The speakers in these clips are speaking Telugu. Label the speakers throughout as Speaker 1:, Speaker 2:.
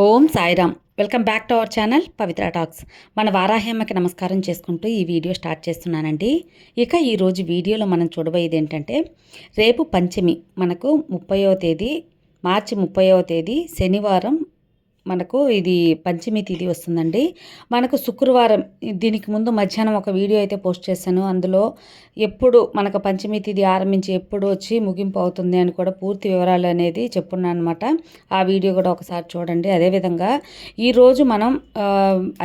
Speaker 1: Om Sairam. Welcome back to our channel Pavitra talks. మన వారాహ్యమ్మకి నమస్కారం చేసుకుంటూ ఈ వీడియో స్టార్ట్ చేస్తున్నానండి. ఇక ఈరోజు వీడియోలో మనం చూడబోయేది ఏంటంటే రేపు పంచమి మనకు ముప్పయో తేదీ మార్చి ముప్పైవ తేదీ శనివారం మనకు ఇది పంచమి తిథి వస్తుందండి. మనకు శుక్రవారం దీనికి ముందు మధ్యాహ్నం ఒక వీడియో అయితే పోస్ట్ చేశాను. అందులో ఎప్పుడు మనకు పంచమి తిథి ఆరంభించి ఎప్పుడు వచ్చి ముగింపు అవుతుంది అని కూడా పూర్తి వివరాలు అనేది చెప్పున్నాను అనమాట ఆ వీడియో కూడా ఒకసారి చూడండి. అదేవిధంగా ఈరోజు మనం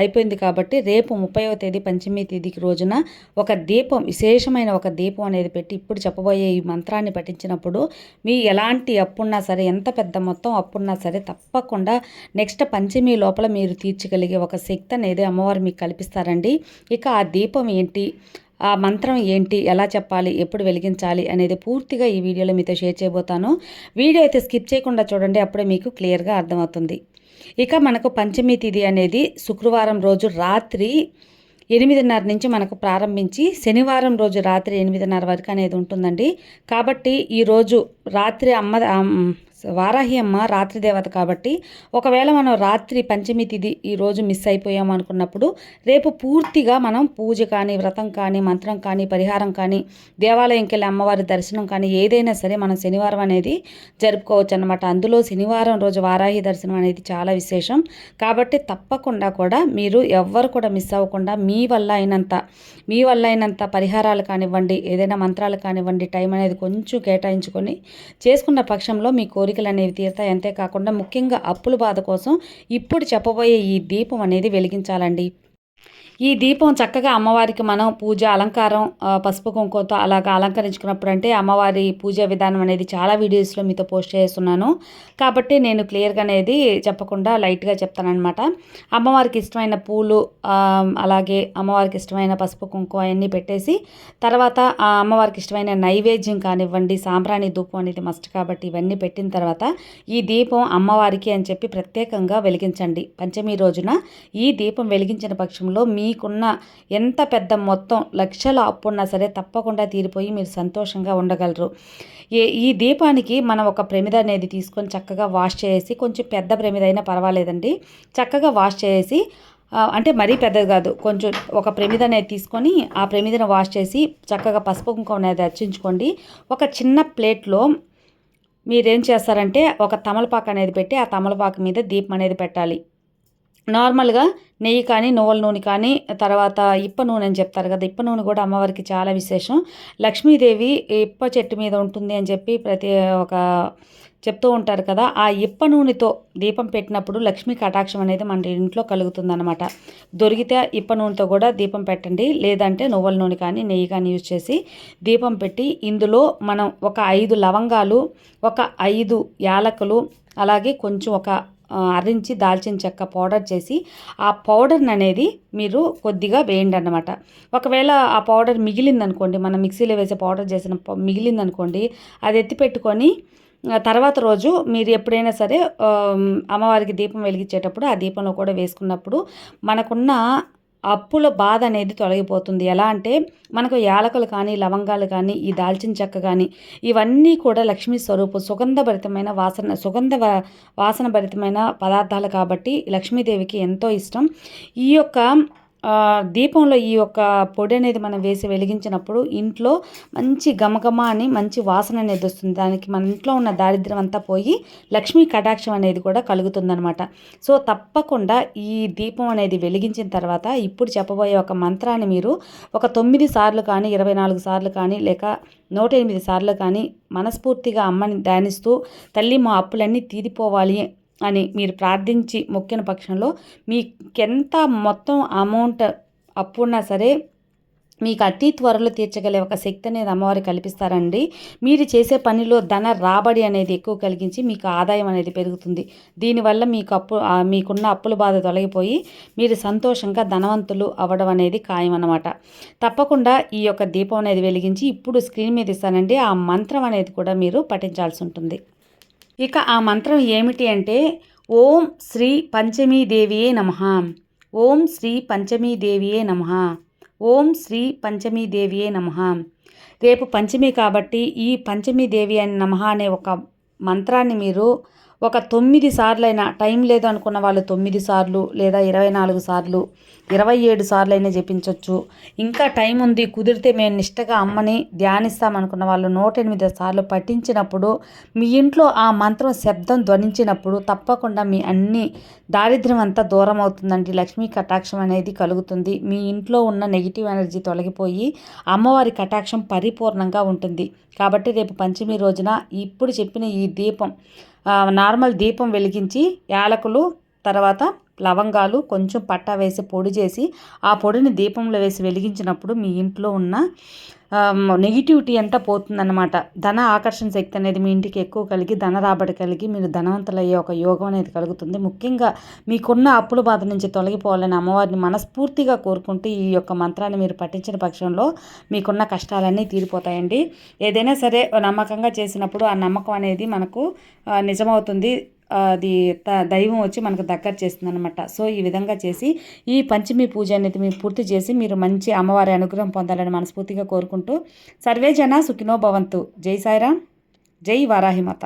Speaker 1: అయిపోయింది కాబట్టి రేపు ముప్పైవ తేదీ పంచమి తిథికి రోజున ఒక దీపం విశేషమైన ఒక దీపం అనేది పెట్టి ఇప్పుడు చెప్పబోయే ఈ మంత్రాన్ని పఠించినప్పుడు మీ ఎలాంటి అప్పున్నా సరే ఎంత పెద్ద మొత్తం అప్పున్నా సరే తప్పకుండా నెక్స్ట్ నెక్స్ట్ పంచమి లోపల మీరు తీర్చగలిగే ఒక శక్తి అనేది అమ్మవారు మీకు కల్పిస్తారండి. ఇక ఆ దీపం ఏంటి? ఆ మంత్రం ఏంటి? ఎలా చెప్పాలి? ఎప్పుడు వెలిగించాలి? అనేది పూర్తిగా ఈ వీడియోలో మీతో షేర్ చేయబోతాను. వీడియో అయితే స్కిప్ చేయకుండా చూడండి అప్పుడే మీకు క్లియర్గా అర్థమవుతుంది. ఇక మనకు పంచమి తిథి అనేది శుక్రవారం రోజు రాత్రి ఎనిమిదిన్నర నుంచి మనకు ప్రారంభించి శనివారం రోజు రాత్రి ఎనిమిదిన్నర వరకు అనేది ఉంటుందండి. కాబట్టి ఈరోజు రాత్రి అమ్మ వారాహి అమ్మ రాత్రి దేవత కాబట్టి ఒకవేళ మనం రాత్రి పంచమి తిథి ఈరోజు మిస్ అయిపోయాం అనుకున్నప్పుడు రేపు పూర్తిగా మనం పూజ కానీ వ్రతం కానీ మంత్రం కానీ పరిహారం కానీ దేవాలయంకి వెళ్ళి అమ్మవారి దర్శనం కానీ ఏదైనా సరే మనం శనివారం అనేది జరుపుకోవచ్చు అనమాట అందులో శనివారం రోజు వారాహి దర్శనం అనేది చాలా విశేషం. కాబట్టి తప్పకుండా కూడా మీరు ఎవ్వరు కూడా మిస్ అవ్వకుండా మీ వల్ల అయినంత మీ వల్ల అయినంత పరిహారాలు కానివ్వండి ఏదైనా మంత్రాలు కానివ్వండి టైం అనేది కొంచెం కేటాయించుకొని చేసుకున్న పక్షంలో మీ కోరికలు అనేవి తీరుతాయి. అంతేకాకుండా ముఖ్యంగా అప్పుల బాధ కోసం ఇప్పుడు చెప్పబోయే ఈ దీపం అనేది వెలిగించాలండి. ఈ దీపం చక్కగా అమ్మవారికి మనం పూజ అలంకారం పసుపు కుంకుమతో అలాగా అలంకరించుకున్నప్పుడు అంటే అమ్మవారి పూజ విధానం అనేది చాలా వీడియోస్లో మీతో పోస్ట్ చేస్తున్నాను. కాబట్టి నేను క్లియర్గా అనేది చెప్పకుండా లైట్గా చెప్తానమాట అమ్మవారికి ఇష్టమైన పూలు అలాగే అమ్మవారికి ఇష్టమైన పసుపు కుంకుమ అవన్నీ పెట్టేసి తర్వాత ఆ అమ్మవారికి ఇష్టమైన నైవేద్యం కానివ్వండి సాంబ్రాణి ధూపం అనేది మస్ట్ కాబట్టి ఇవన్నీ పెట్టిన తర్వాత ఈ దీపం అమ్మవారికి అని చెప్పి ప్రత్యేకంగా వెలిగించండి. పంచమి రోజున ఈ దీపం వెలిగించిన పక్షంలో మీకున్న ఎంత పెద్ద మొత్తం లక్షల అప్పు ఉన్నా సరే తప్పకుండా తీరిపోయి మీరు సంతోషంగా ఉండగలరు. ఏ ఈ దీపానికి మనం ఒక ప్రమిద అనేది తీసుకొని చక్కగా వాష్ చేసి కొంచెం పెద్ద ప్రమిద అయినా పర్వాలేదండి. చక్కగా వాష్ చేసి అంటే మరీ పెద్దది కాదు కొంచెం ఒక ప్రమిద అనేది తీసుకొని ఆ ప్రమిదను వాష్ చేసి చక్కగా పసుపు కుంకుమ అనేది అర్చించుకోండి. ఒక చిన్న ప్లేట్లో మీరేం చేస్తారంటే ఒక తమలపాకు అనేది పెట్టి ఆ తమలపాకు మీద దీపం అనేది పెట్టాలి. నార్మల్గా నెయ్యి కానీ నువ్వుల నూనె కానీ తర్వాత ఇప్ప నూనె అని చెప్తారు కదా ఇప్ప నూనె కూడా అమ్మవారికి చాలా విశేషం. లక్ష్మీదేవి ఇప్ప చెట్టు మీద ఉంటుంది అని చెప్పి ప్రతి ఒక చెప్తూ ఉంటారు కదా ఆ ఇప్ప నూనెతో దీపం పెట్టినప్పుడు లక్ష్మీ కటాక్షం అనేది మన ఇంట్లో కలుగుతుందన్నమాట. దొరికితే ఇప్ప నూనెతో కూడా దీపం పెట్టండి లేదంటే నువ్వుల నూనె కానీ నెయ్యి కానీ యూజ్ చేసి దీపం పెట్టి ఇందులో మనం ఒక ఐదు లవంగాలు ఒక ఐదు యాలకులు అలాగే కొంచెం ఒక అరించి దాల్చిన చెక్క పౌడర్ చేసి ఆ పౌడర్ని అనేది మీరు కొద్దిగా వేయండి అన్నమాట ఒకవేళ ఆ పౌడర్ మిగిలిందనుకోండి మనం మిక్సీలో వేసే పౌడర్ చేసిన మిగిలిందనుకోండి అది ఎత్తి పెట్టుకొని తర్వాత రోజు మీరు ఎప్పుడైనా సరే అమ్మవారికి దీపం వెలిగించేటప్పుడు ఆ దీపంలో కూడా వేసుకున్నప్పుడు మనకున్న అప్పుల బాధ అనేది తొలగిపోతుంది. ఎలా అంటే మనకు యాలకులు కానీ లవంగాలు కానీ ఈ దాల్చిన చెక్క కానీ ఇవన్నీ కూడా లక్ష్మీ స్వరూపం సుగంధభరితమైన వాసన సుగంధ వాసనభరితమైన వాసన భరితమైన పదార్థాలు కాబట్టి లక్ష్మీదేవికి ఎంతో ఇష్టం. ఈ యొక్క దీపంలో ఈ యొక్క పొడి అనేది మనం వేసి వెలిగించినప్పుడు ఇంట్లో మంచి గమగమ అని మంచి వాసన అనేది వస్తుంది. దానికి మన ఇంట్లో ఉన్న దారిద్ర్యం అంతా పోయి లక్ష్మీ కటాక్షం అనేది కూడా కలుగుతుందనమాట సో తప్పకుండా ఈ దీపం అనేది వెలిగించిన తర్వాత ఇప్పుడు చెప్పబోయే ఒక మంత్రాన్ని మీరు ఒక తొమ్మిది సార్లు కానీ ఇరవై నాలుగు సార్లు కానీ లేక నూట ఎనిమిది సార్లు కానీ మనస్ఫూర్తిగా అమ్మని ధ్యానిస్తూ తల్లి మా అప్పులన్నీ తీరిపోవాలి అని మీరు ప్రార్థించి మొక్కిన పక్షంలో మీకెంత మొత్తం అమౌంట్ అప్పున్నా సరే మీకు అతి త్వరలో తీర్చగలే ఒక శక్తి అనేది అమ్మవారు కల్పిస్తారండి. మీరు చేసే పనిలో ధన రాబడి అనేది ఎక్కువ కలిగించి మీకు ఆదాయం అనేది పెరుగుతుంది. దీనివల్ల మీకు అప్పు మీకున్న అప్పుల బాధ తొలగిపోయి మీరు సంతోషంగా ధనవంతులు అవ్వడం అనేది ఖాయం అనమాట తప్పకుండా ఈ యొక్క దీపం అనేది వెలిగించి ఇప్పుడు స్క్రీన్ మీద ఇస్తానండి. ఆ మంత్రం అనేది కూడా మీరు పఠించాల్సి ఉంటుంది. ఇక ఆ మంత్రం ఏమిటి అంటే ఓం శ్రీ పంచమీదేవియే నమ. ఓం శ్రీ పంచమీదేవియే నమ. ఓం శ్రీ పంచమీదేవియే నమ. రేపు పంచమి కాబట్టి ఈ పంచమీదేవి అని నమ అనే ఒక మంత్రాన్ని మీరు ఒక తొమ్మిది సార్లైనా టైం లేదు అనుకున్న వాళ్ళు తొమ్మిది సార్లు లేదా ఇరవై నాలుగు సార్లు ఇరవై ఏడు సార్లు అయినా జపించవచ్చు ఇంకా టైం ఉంది కుదిరితే మేము నిష్టగా అమ్మని ధ్యానిస్తామనుకున్న వాళ్ళు నూట ఎనిమిది సార్లు పఠించినప్పుడు మీ ఇంట్లో ఆ మంత్రం శబ్దం ధ్వనించినప్పుడు తప్పకుండా మీ అన్ని దారిద్ర్యం అంతా దూరం అవుతుందండి లక్ష్మీ కటాక్షం అనేది కలుగుతుంది. మీ ఇంట్లో ఉన్న నెగిటివ్ ఎనర్జీ తొలగిపోయి అమ్మవారి కటాక్షం పరిపూర్ణంగా ఉంటుంది. కాబట్టి రేపు పంచమి రోజున ఇప్పుడు చెప్పిన ఈ దీపం నార్మల్ దీపం వెలిగించి యాలకులు తర్వాత లవంగాలు కొంచెం పట్టా వేసి పొడి చేసి ఆ పొడిని దీపంలో వేసి వెలిగించినప్పుడు మీ ఇంట్లో ఉన్న నెగిటివిటీ అంతా పోతుందన్నమాట. ధన ఆకర్షణ శక్తి అనేది మీ ఇంటికి ఎక్కువ కలిగి ధన రాబడి కలిగి మీరు ధనవంతులయ్యే ఒక యోగం అనేది కలుగుతుంది. ముఖ్యంగా మీకున్న అప్పుల బాధ నుంచి తొలగిపోవాలని అమ్మవారిని మనస్ఫూర్తిగా కోరుకుంటూ ఈ యొక్క మంత్రాన్ని మీరు పఠించిన పక్షంలో మీకున్న కష్టాలన్నీ తీరిపోతాయండి. ఏదైనా సరే నమ్మకంగా చేసినప్పుడు ఆ నమ్మకం అనేది మనకు నిజమవుతుంది. అది దైవం వచ్చి మనకు దగ్గర చేస్తుంది అనమాట సో ఈ విధంగా చేసి ఈ పంచమి పూజ అనేది మీరు పూర్తి చేసి మీరు మంచి అమ్మవారి అనుగ్రహం పొందాలని మనస్ఫూర్తిగా కోరుకుంటూ సర్వే జన సుఖినో భవంతు. జై సాయిరామ్. జై వారాహిమాత